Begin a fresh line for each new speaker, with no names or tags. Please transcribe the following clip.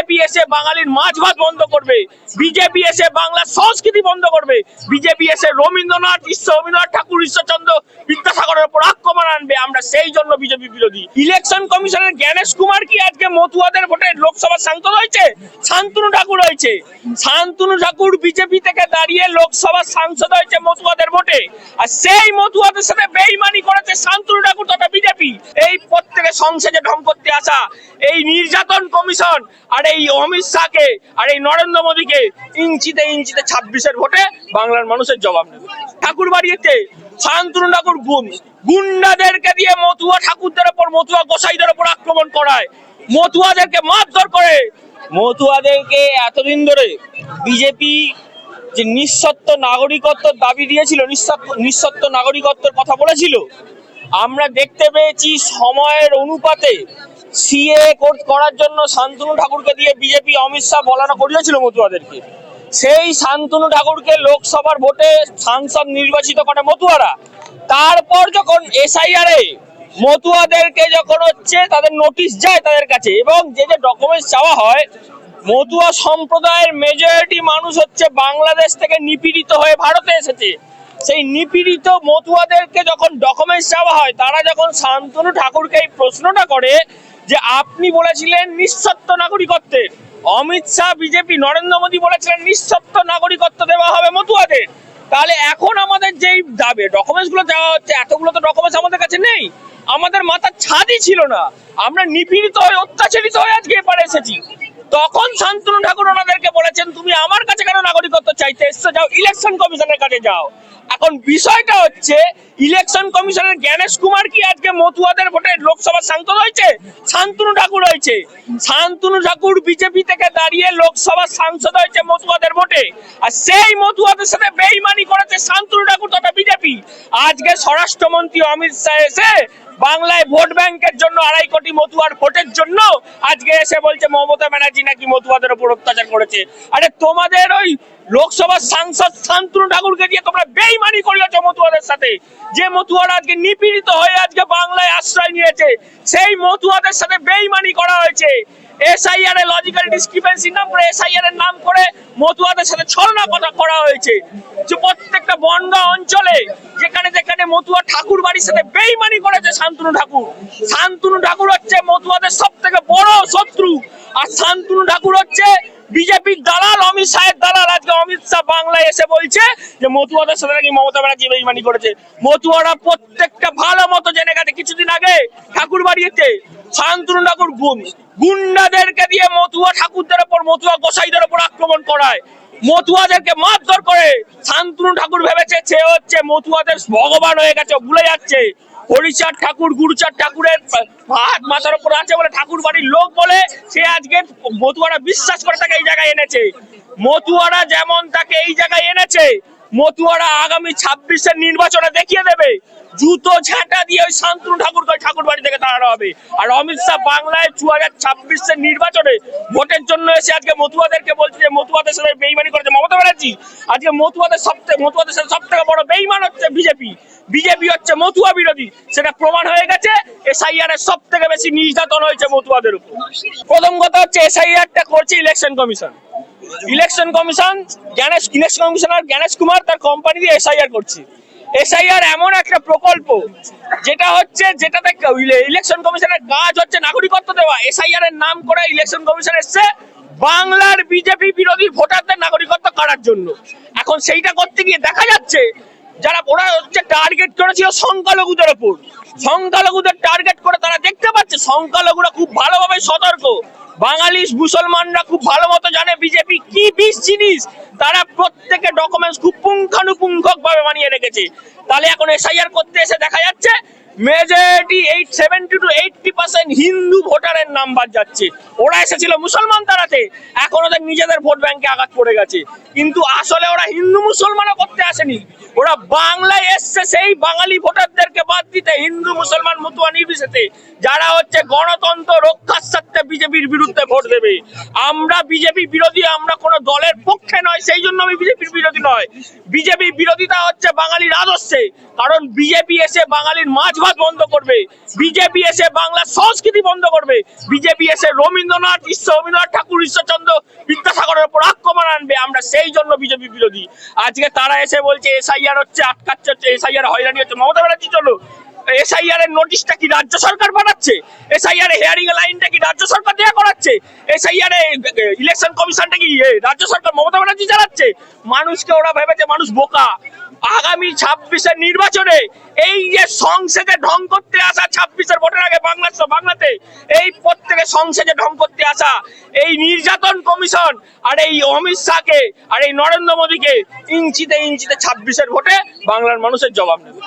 BJP এসে বাঙালির মাছ ভাত বন্ধ করবে। বিজেপি এসে বাংলার সংস্কৃতি বন্ধ করবে। বিজেপি এসে রবীন্দ্রনাথ, ঈশ্বর, রবীন্দ্রনাথ ঠাকুর, ঈশ্বরচন্দ্র বিদ্যাসাগরের উপর আক্রমণ আনবে। আমরা সেই জন্য বিজেপি বিরোধী। ইলেকশন কমিশনের জ্ঞানেশ কুমার কি আজকে মতুয়াদের ভোটে লোকসভা সাংসদ হয়েছে? শান্তনু ঠাকুর হয়েছে। শান্তনু ঠাকুর বিজেপি থেকে দাঁড়িয়ে লোকসভা সাংসদ হয়েছে মতুয়াদের আর সেই মতুয়াদের সাথে বেইমানি করেছে শান্তনু ঠাকুর তথা বিজেপি। এই সংসদে আসা, এই নির্যাতন কমিশন আর এই অমিত শাহকে আর এই নরেন্দ্র মোদীকে ইঞ্চিতে ইঞ্চিতে ছাব্বিশের ভোটে বাংলার মানুষের জবাব নেবে। ঠাকুর বাড়িতে শান্তনু ঠাকুর গুন্ডাদেরকে দিয়ে মতুয়া ঠাকুরদের ওপর, মতুয়া গোসাইদের ওপর আক্রমণ করায়। মতুয়াদেরকে মারধর করে। মতুয়াদেরকে এতদিন ধরে বিজেপি যে নিঃসত্ব নাগরিকত্ব দাবি দিয়েছিল, নিঃসত্ব নাগরিকত্বের কথা বলেছিল? আমরা দেখতে পেয়েছি সময়ের অনুপাতে সিএ করার জন্য শান্তনু ঠাকুরকে দিয়ে বিজেপি অমিত শাহ বলানো করিয়েছিল মতুয়াদেরকে। সেই শান্তনু ঠাকুরকে লোকসভার ভোটে সাংসদ নির্বাচিত করে মতুয়ারা। তারপর যখন এসআইআর মতুয়াদেরকে যখন হচ্ছে, তাদের নোটিশ যায় তাদের কাছে এবং যে যে ডকুমেন্টস চাওয়া হয় মতুয়া সম্প্রদায়ের মেজরিটি মানুষ হচ্ছে বাংলাদেশ থেকে নিপীড়িত হয়ে ভারতে এসেছে। সেই নিপীড়িত মতুয়াদেরকে যখন ডকুমেন্টস চাওয়া হয়, তারা যখন শান্তনু ঠাকুরকে এই প্রশ্নটা করে যে আপনি বলেছিলেন নিঃসত্ব নাগরিকত্বের অমিত শাহ বিজেপি নরেন্দ্র মোদী বলেছিলেন নিঃসত্ব নাগরিকত্ব দেওয়া হবে মতুয়াদের। তাহলে এখন আমাদের যেই দাবি ডকুমেন্টসগুলো দেওয়া হচ্ছে, এতগুলো তো ডকুমেন্টস আমাদের কাছে নেই। আমাদের মাথার ছাদই ছিল না। আমরা নিপীড়িত হয়ে অত্যাচারিত হয়ে আজকে এপারে এসেছি। তখন শান্তনু ঠাকুর ওনাদেরকে বলেছেন, তুমি আমার কাছে কেন নাগরিকত্ব চাইতে এসছো? যাও ইলেকশন কমিশনের কাছে যাও। এখন বিষয়টা হচ্ছে ইলেকশন কমিশনের জ্ঞানেশ কুমার কি আজকে মতুয়াদের ভোটে লোকসভা সাংসদ হয়েছে? শান্তনু ঠাকুর হয়েছে। শান্তনু ঠাকুর বিজেপি থেকে দাঁড়িয়ে লোকসভা সাংসদ হয়েছে মতুয়াদের ভোটে। আর সেই মতুয়াদের সাথে বেইমানি করেছে শান্তনু ঠাকুর তথা বিজেপি আজকে স্বরাষ্ট্রমন্ত্রী অমিত শাহ এসে বাংলায় ভোট ব্যাংকের জন্য আড়াই কোটি মতুয়ার ভোটের জন্য আজকে এসে বলছে মমতা ব্যানার্জি নাকি মতুয়াদের উপর অত্যাচার করেছে। আরে তোমাদের ওই লোকসভার সাংসদ শান্তনু ঠাকুরকে দিয়ে তোমরা বেইমানি করিয়েছো মতুয়াদের সাথে। যে মতুয়ারা আজকে নিপীড়িত হয়ে আজকে বাংলায় আশ্রয় নিয়েছে, সেই মতুয়াদের সাথে বেইমানি করা হয়েছে। এসআইআর ঠাকুর বাড়ির সাথে বেইমানি করেছে শান্তনু ঠাকুর। শান্তনু ঠাকুর হচ্ছে মতুয়াদের সব থেকে বড় শত্রু। আর শান্তনু ঠাকুর হচ্ছে বিজেপির দালাল, অমিত শাহের দালাল। আজকে অমিত শাহ বাংলায় এসে বলছে যে মতুয়াদের সাথে নাকি মমতা ব্যানার্জি বেইমানি করেছে। মতুয়ারা প্রত্যেকটা ভালো মতো জেনে গেছে কিছুদিন আগে ঠাকুর বাড়িতে। শান্তনু ঠাকুর গুম গুন্ডাদেরকে দিয়ে মতুয়া ঠাকুরদের ওপর, মতুয়া গোসাইদের ওপর আক্রমণ করায়। মতুয়াদেরকে মারধর করে শান্তনু ঠাকুর ভেবেছে সে হচ্ছে মতুয়াদের ভগবান হয়ে গেছে, ভুলে যাচ্ছে। হরিচাঁদ ঠাকুর, গুরুচাঁদ ঠাকুরের হাত মাথার উপর আছে বলে ঠাকুর বাড়ির লোক বলে, সে আজকে মতুয়ারা বিশ্বাস করে তাকে এই জায়গায় এনেছে। মতুয়ারা যেমন তাকে এই জায়গায় এনেছে মতুয়ারা আগামী ছাব্বিশের নির্বাচনে দেখিয়ে দেবে। জুতো ঝাঁটা দিয়ে ওই শান্তনু ঠাকুরকে ঠাকুর বাড়ি থেকে তাড়ানো হবে। আর অমিত শাহ বাংলায় দু হাজার ছাব্বিশের নির্বাচনে ভোটের জন্য এসে আজকে মতুয়াদেরকে বলছে যে, মতুয়াদের সাথে বেইমানি করেছে মমতা ব্যানার্জি। আজকে মতুয়াদের সব মতুয়াদের সাথে সব থেকে বড় বেইমান হচ্ছে বিজেপি। বিজেপি হচ্ছে মতুয়া বিরোধী। সেটা প্রমাণ হয়ে গেছে এসআইআর এর সব থেকে বেশি নির্যাতন হয়েছে মতুয়াদের উপর। প্রথম কথা হচ্ছে, এসআইআরটা করছে election commission. Election commission, Gyanesh, election commissioner Gyanesh Kumar তার কোম্পানি দিয়ে এসআইআর করছে। এসআইআর এমন একটা প্রকল্প, যেটা হচ্ছে যেটাতে ইলেকশন কমিশনের কাজ হচ্ছে নাগরিকত্ব দেওয়া। এসআইআর এর নাম করে ইলেকশন কমিশন এসছে বাংলার বিজেপি বিরোধী ভোটারদের নাগরিকত্ব করার জন্য। এখন সেইটা করতে গিয়ে দেখা যাচ্ছে, যারা ওরা হচ্ছে টার্গেট করেছিল সংখ্যালঘুদের ওপর। সংখ্যালঘুদের টার্গেট করে তারা দেখতে পাচ্ছে, সংখ্যালঘুরা খুব ভালোভাবে সতর্ক। বাঙালি মুসলমানরা খুব ভালো মতো জানে বিজেপি কি বিষ জিনিস। তারা প্রত্যেকে ডকুমেন্টস খুব পুঙ্খানুপুঙ্খক ভাবে বানিয়ে রেখেছে। তাহলে এখন এসআইআর করতে এসে দেখা যাচ্ছে majority eight seventy two eighty percent Hindu ভোটারের নাম্বার যাচ্ছে। ওরা এসেছিল মুসলমান তারাতে, এখন ওদের নিজেদের ভোট ব্যাংকে আঘাত পড়ে গেছে। কিন্তু আসলে ওরা হিন্দু মুসলমানও করতে আসেনি। ওরা বাংলায় এসছে, সেই বাঙালি ভোটারদেরকে বাদ দিতে, হিন্দু, মুসলমান, মতুয়া নির্বিশেষে। যারা হচ্ছে গণতন্ত্র রক্ষার স্বার্থে বিজেপির বিরুদ্ধে ভোট দেবে। আমরা বিজেপি বিরোধী, আমরা কোনো দলের পক্ষে নয়, সেই জন্য আমি বিজেপির বিরোধী নয়। বিজেপি বিরোধিতা হচ্ছে বাঙালির আদর্শে, কারণ বিজেপি এসে বাঙালির মাছ ভাত বন্ধ করবে। বিজেপি এসে বাংলার সংস্কৃতি বন্ধ করবে। বিজেপি এসে রবীন্দ্রনাথ ঈশ্বর রবীন্দ্রনাথ ঠাকুর, ঈশ্বরচন্দ্র বিদ্যাসাগরের উপর আক্রমণ আনবে। আমরা সেই জন্য বিজেপি বিরোধী। আজকে তারা এসে বলছে এসআইআর হচ্ছে, আটকাচ্ছে হচ্ছে, এসআইআর হয়রানি হচ্ছে। মমতা ব্যানার্জির জন্য এসআইআর এর নোটিশটা কি রাজ্য সরকার বানাচ্ছে? এসআইআর হেয়ারিং লাইনটা কি রাজ্য সরকার দেয়া করাচ্ছে এসআইআর ইলেকশন কমিশনটা কি রাজ্য সরকার মমতা ব্যানার্জি চালাচ্ছে? মানুষকে ওরা ভেবেছে মানুষ বোকা। আগামী ছাব্বিশের নির্বাচনে এই যে সংসদে ঢং করতে আসা ছাব্বিশের ভোটের আগে বাংলাদেশ বাংলাতে, এই প্রত্যেকে সংসদে ঢং করতে আসা, এই নির্যাতন কমিশন আর এই অমিত শাহকে আর এই নরেন্দ্র মোদীকে ইঞ্চিতে ইঞ্চিতে ছাব্বিশের ভোটে বাংলার মানুষের জবাব নেবে।